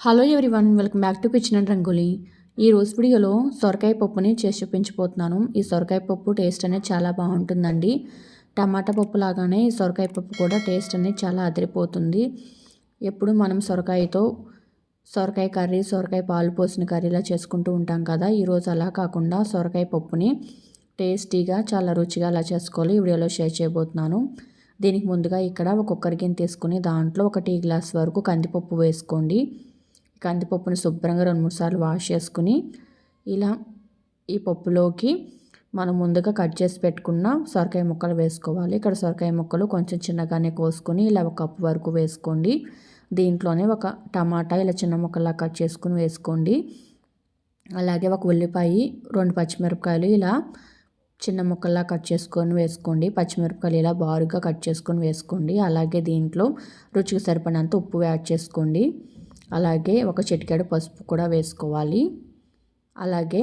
Hello one welcome back to kitchen and Rangoli ఈ రోజు వీడియోలో సొరకాయ పప్పుని చేసి చూపించబోతున్నాను. ఈ సొరకాయ పప్పు టేస్ట్ అనేది చాలా బాగుంటుందండి. టమాటా పప్పు లాగానే ఈ సొరకాయ పప్పు కూడా టేస్ట్ అనేది చాలా అదిరిపోతుంది. ఎప్పుడు మనం సొరకాయతో సొరకాయ కర్రీ సొరకాయ పాలు పోసిన కర్రీలా చేసుకుంటూ ఉంటాం కదా. ఈరోజు అలా కాకుండా సొరకాయ పప్పుని టేస్టీగా చాలా రుచిగా అలా చేసుకోవాలి. ఈ వీడియోలో షేర్ చేయబోతున్నాను. దీనికి ముందుగా ఇక్కడ ఒక గిన్నె తీసుకుని దాంట్లో ఒక టీ గ్లాస్ వరకు కందిపప్పు వేసుకోండి. కందిపప్పుని శుభ్రంగా రెండు మూడు సార్లు వాష్ చేసుకుని ఇలా ఈ పప్పులోకి మనం ముందుగా కట్ చేసి పెట్టుకున్న సొరకాయ ముక్కలు వేసుకోవాలి. ఇక్కడ సొరకాయ ముక్కలు కొంచెం చిన్నగానే కోసుకొని ఇలా ఒక కప్పు వరకు వేసుకోండి. దీంట్లోనే ఒక టమాటా ఇలా చిన్న ముక్కలా కట్ చేసుకుని వేసుకోండి. అలాగే ఒక ఉల్లిపాయ రెండు పచ్చిమిరపకాయలు ఇలా చిన్న ముక్కల్లా కట్ చేసుకొని వేసుకోండి. పచ్చిమిరపకాయలు ఇలా బారుగా కట్ చేసుకొని వేసుకోండి. అలాగే దీంట్లో రుచికి సరిపడినంత ఉప్పు యాడ్ చేసుకోండి. అలాగే ఒక చిటికెడు పసుపు కూడా వేసుకోవాలి. అలాగే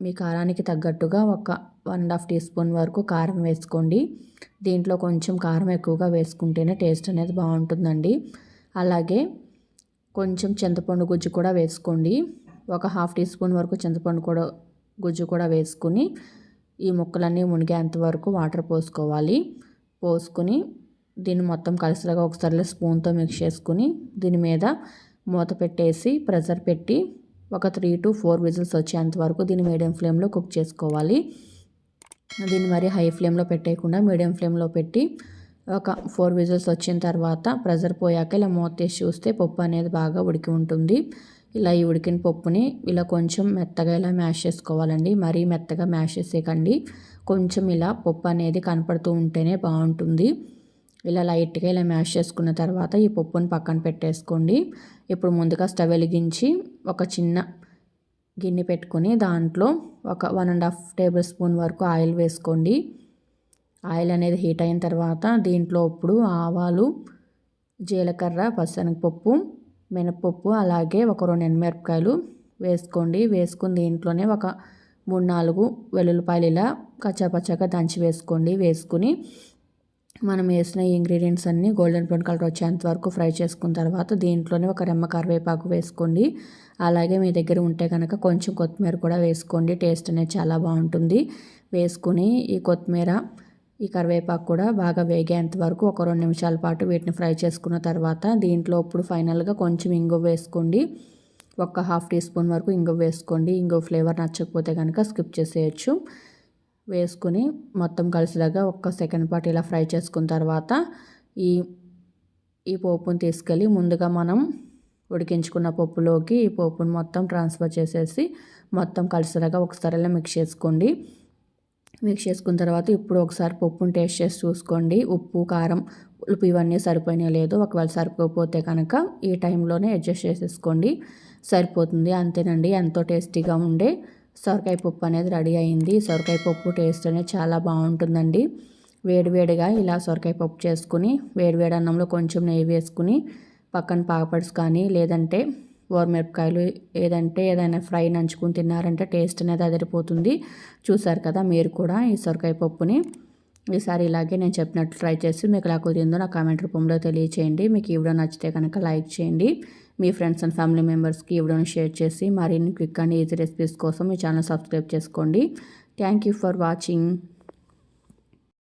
మీ కారానికి తగ్గట్టుగా ఒక one and half teaspoon వరకు కారం వేసుకోండి. దీంట్లో కొంచెం కారం ఎక్కువగా వేసుకుంటేనే టేస్ట్ అనేది బాగుంటుందండి. అలాగే కొంచెం చింతపండు గుజ్జు కూడా వేసుకోండి. ఒక హాఫ్ టీ స్పూన్ వరకు చింతపండు కూడా గుజ్జు కూడా వేసుకుని ఈ ముక్కలన్నీ మునిగేంత వరకు వాటర్ పోసుకోవాలి. పోసుకుని దీన్ని మొత్తం కలిసిలాగా ఒకసారి స్పూన్తో మిక్స్ చేసుకుని దీని మీద మూత పెట్టేసి ప్రెషర్ పెట్టి ఒక త్రీ టు ఫోర్ విజిల్స్ వచ్చేంత వరకు దీన్ని మీడియం ఫ్లేమ్లో కుక్ చేసుకోవాలి. దీన్ని మరి హై ఫ్లేమ్లో పెట్టేయకుండా మీడియం ఫ్లేమ్లో పెట్టి ఒక ఫోర్ విజిల్స్ వచ్చిన తర్వాత ప్రెషర్ పోయాక ఇలా మూత తీసి చూస్తే పప్పు అనేది బాగా ఉడికి ఉంటుంది. ఇలా ఈ ఉడికిన పప్పుని ఇలా కొంచెం మెత్తగా ఇలా మ్యాష్ చేసుకోవాలండి. మరీ మెత్తగా మ్యాష్ చేసేయకండి. కొంచెం ఇలా పప్పు అనేది కనపడుతూ ఉంటేనే బాగుంటుంది. ఇలా లైట్గా ఇలా మ్యాష్ చేసుకున్న తర్వాత ఈ పప్పుని పక్కన పెట్టేసుకోండి. ఇప్పుడు ముందుగా స్టవ్ వెలిగించి ఒక చిన్న గిన్నె పెట్టుకొని దాంట్లో ఒక one and half tablespoon వరకు ఆయిల్ వేసుకోండి. ఆయిల్ అనేది హీట్ అయిన తర్వాత దీంట్లో ఇప్పుడు ఆవాలు జీలకర్ర పచ్చనగపప్పు మినపప్పు అలాగే ఒక రెండు ఎండుమిరపకాయలు వేసుకోండి. వేసుకుని దీంట్లోనే ఒక మూడు నాలుగు వెల్లుల్లిపాయలు ఇలా కచ్చాపచ్చాగా దంచి వేసుకోండి. వేసుకుని మనం వేసిన ఇంగ్రీడియంట్స్ అన్నీ గోల్డెన్ బ్రౌన్ కలర్ వచ్చేంత వరకు ఫ్రై చేసుకున్న తర్వాత దీంట్లోనే ఒక రెమ్మ కరివేపాకు వేసుకోండి. అలాగే మీ దగ్గర ఉంటే కనుక కొంచెం కొత్తిమీర కూడా వేసుకోండి. టేస్ట్ అనేది చాలా బాగుంటుంది. వేసుకుని ఈ కొత్తిమీర ఈ కరివేపాకు కూడా బాగా వేగేంత వరకు ఒక రెండు నిమిషాల పాటు వీటిని ఫ్రై చేసుకున్న తర్వాత దీంట్లో ఇప్పుడు ఫైనల్గా కొంచెం ఇంగువ వేసుకోండి. ఒక హాఫ్ టీ స్పూన్ వరకు ఇంగువ వేసుకోండి. ఇంగువ ఫ్లేవర్ నచ్చకపోతే కనుక స్కిప్ చేసేయచ్చు. వేసుకుని మొత్తం కలిసిలాగా ఒక్క సెకండ్ పాటు ఇలా ఫ్రై చేసుకున్న తర్వాత ఈ ఈ పోపుని తీసుకెళ్ళి ముందుగా మనం ఉడికించుకున్న పప్పులోకి ఈ పోపుని మొత్తం ట్రాన్స్ఫర్ చేసేసి మొత్తం కలిసిలాగా ఒకసారి మిక్స్ చేసుకోండి. మిక్స్ చేసుకున్న తర్వాత ఇప్పుడు ఒకసారి పప్పును టేస్ట్ చేసి చూసుకోండి. ఉప్పు కారం ఉప్పు ఇవన్నీ సరిపోయినా లేదు ఒకవేళ సరిపోకపోతే కనుక ఈ టైంలోనే అడ్జస్ట్ చేసేసుకోండి. సరిపోతుంది అంతేనండి. ఎంతో టేస్టీగా ఉండే సొరకాయ పప్పు అనేది రెడీ అయింది. సొరకాయ పప్పు టేస్ట్ అనేది చాలా బాగుంటుందండి. వేడివేడిగా ఇలా సొరకాయ పప్పు చేసుకుని వేడివేడి అన్నంలో కొంచెం నెయ్యి వేసుకుని పక్కన పాపడ్స్ కానీ లేదంటే ఓరమిరపకాయలు ఏదంటే ఏదైనా ఫ్రై నంచుకుని తిన్నారంటే టేస్ట్ అనేది అదిరిపోతుంది. చూసారు కదా మీరు కూడా ఈ సొరకాయ పప్పుని. ఈసారి ఇలాగే నేను చెప్పినట్లు ట్రై చేసి మీకు ఎలా కుదిరిందో నా కామెంట్ రూపంలో తెలియచేయండి. మీకు ఈ వీడియో నచ్చితే కనుక లైక్ చేయండి. మీ ఫ్రెండ్స్ అండ్ ఫ్యామిలీ మెంబర్స్కి ఈ వీడియోని షేర్ చేసి మరిన్ని క్విక్ అండ్ ఈజీ రెసిపీస్ కోసం మీ ఛానల్ సబ్స్క్రైబ్ చేసుకోండి. Thank you for watching.